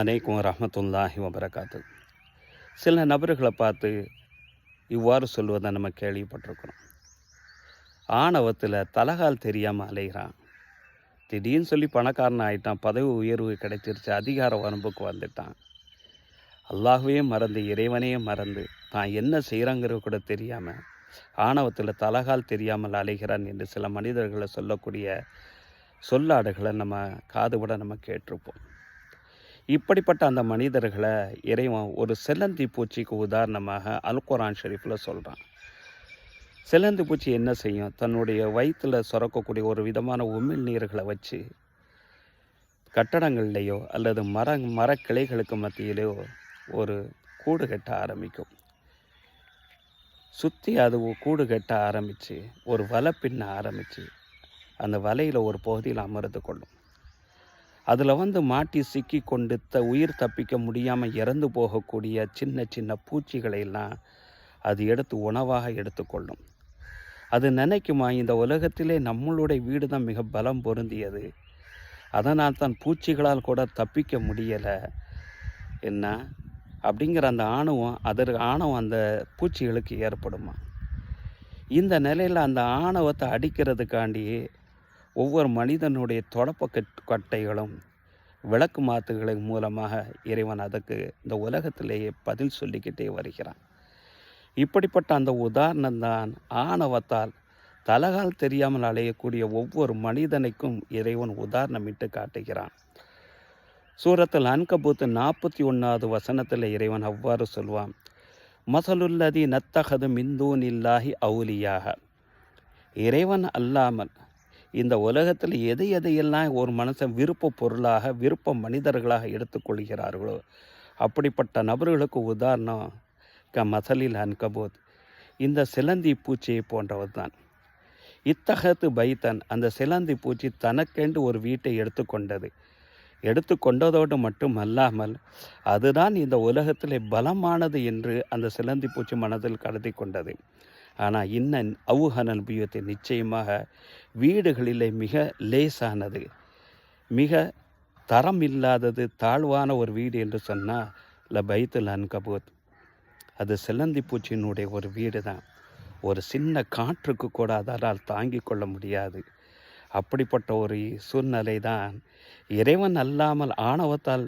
அனைக்கும் ரஹமத்துல்லாஹி வபரகாத்து. சில நபர்களை பார்த்து இவ்வாறு சொல்வதை நம்ம கேள்விப்பட்டிருக்கிறோம். ஆணவத்தில் தலகால் தெரியாமல் அலைகிறான். திடீர்னு சொல்லி பணக்காரன் ஆகிட்டான் பதவி உயர்வு கிடைச்சிருச்சு அதிகார வரம்புக்கு வந்துட்டான். அல்லாஹ்வே மறந்து இறைவனையே மறந்து தான் என்ன செய்கிறாங்கிறது கூட தெரியாமல் ஆணவத்தில் தலகால் தெரியாமல் அலைகிறான் என்று சில மனிதர்களை சொல்லக்கூடிய சொல்லாடுகளை நம்ம காதுபட நம்ம கேட்டிருப்போம். இப்படிப்பட்ட அந்த மனிதர்களை இறைவன் ஒரு செல்லந்தி பூச்சிக்கு உதாரணமாக அல்குரான் ஷெரீஃபில் சொல்கிறான் செல்லந்தி பூச்சி என்ன செய்யும்? தன்னுடைய வயிற்றில் சுரக்கக்கூடிய ஒரு விதமான உமிழ் நீர்களை வச்சு கட்டடங்கள்லேயோ அல்லது மர மரக்கிளைகளுக்கு மத்தியிலேயோ ஒரு கூடு கட்ட ஆரம்பிக்கும். சுற்றி அது கூடு கட்ட ஆரம்பித்து ஒரு வலை பின்ன ஆரம்பித்து அந்த வலையில் ஒரு பகுதியில் அமர்ந்து கொள்ளும். அதில் வந்து மாட்டி சிக்கி கொண்டு த உயிர் தப்பிக்க முடியாமல் இறந்து போகக்கூடிய சின்ன சின்ன பூச்சிகளையெல்லாம் அது எடுத்து உணவாக எடுத்துக்கொள்ளும். அது நினைக்குமா இந்த உலகத்திலே நம்மளுடைய வீடு தான் மிக பலம் பொருந்தியது. அதனால் தான் பூச்சிகளால் கூட தப்பிக்க முடியலை. என்ன? அப்படிங்கிற அந்த ஆணவம் அதற்கு ஆணவம் அந்த பூச்சிகளுக்கு ஏற்படுமா? இந்த நிலையில் அந்த ஆணவத்தை அடிக்கிறதுக்காண்டி ஒவ்வொரு மனிதனுடைய தொடப்ப கட்டைகளும் விளக்கு மாத்துகளின் மூலமாக இறைவன் அதுக்கு இந்த உலகத்திலேயே பதில் சொல்லிக்கிட்டே வருகிறான். இப்படிப்பட்ட அந்த உதாரணம்தான் ஆணவத்தால் தலகால் தெரியாமல் அலையக்கூடிய ஒவ்வொரு மனிதனுக்கும் இறைவன் உதாரணமிட்டு காட்டுகிறான். சூரத்தில் அன்கபூத்து நாற்பத்தி ஒன்றாவது வசனத்தில் இறைவன் அவ்வாறு சொல்வான் மசலுல்லதி நத்தகது மிந்தூன் இல்லாஹி அவுலியாக இறைவன் அல்லாமல் இந்த உலகத்தில் எதை எதையெல்லாம் ஒரு மனுஷன் விருப்ப பொருளாக விருப்ப மனிதர்களாக எடுத்துக்கொள்கிறார்களோ அப்படிப்பட்ட நபர்களுக்கு உதாரணம் க மசலில் அன்கபோத். இந்த சிலந்தி பூச்சியை போன்றவர் தான். இத்தகத்து பைத்தன் அந்த சிலந்தி பூச்சி தனக்கென்று ஒரு வீட்டை எடுத்துக்கொண்டது. எடுத்துக்கொண்டதோடு மட்டும் அல்லாமல் அதுதான் இந்த உலகத்திலே பலமானது என்று அந்த சிலந்தி பூச்சி மனதில் கருதி கொண்டது ஆனால் இன்னும் அவுஹனல் பியூத்தை நிச்சயமாக வீடுகளிலே மிக லேசானது. மிக தரம் இல்லாதது தாழ்வான ஒரு வீடு என்று சொன்னால் ல பைத்துல் அன்கபூத். அது சிலந்தி பூச்சியினுடைய ஒரு வீடு தான் ஒரு சின்ன காற்றுக்கு கூட அதனால் தாங்கிக் கொள்ள முடியாது. அப்படிப்பட்ட ஒரு சூழ்நிலை தான் இறைவன் அல்லாமல் ஆணவத்தால்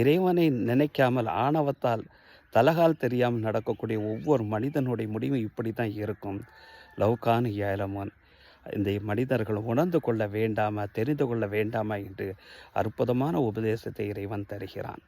இறைவனை நினைக்காமல் ஆணவத்தால் தலகால் தெரியாமல் நடக்கக்கூடிய ஒவ்வொரு மனிதனுடைய முடிவும் இப்படி தான் இருக்கும். லவ்கான் ஏலமோன். இந்த மனிதர்கள் உணர்ந்து கொள்ள வேண்டாமா தெரிந்து கொள்ள வேண்டாமா? என்று அற்புதமான உபதேசத்தை இறைவன் தருகிறான்.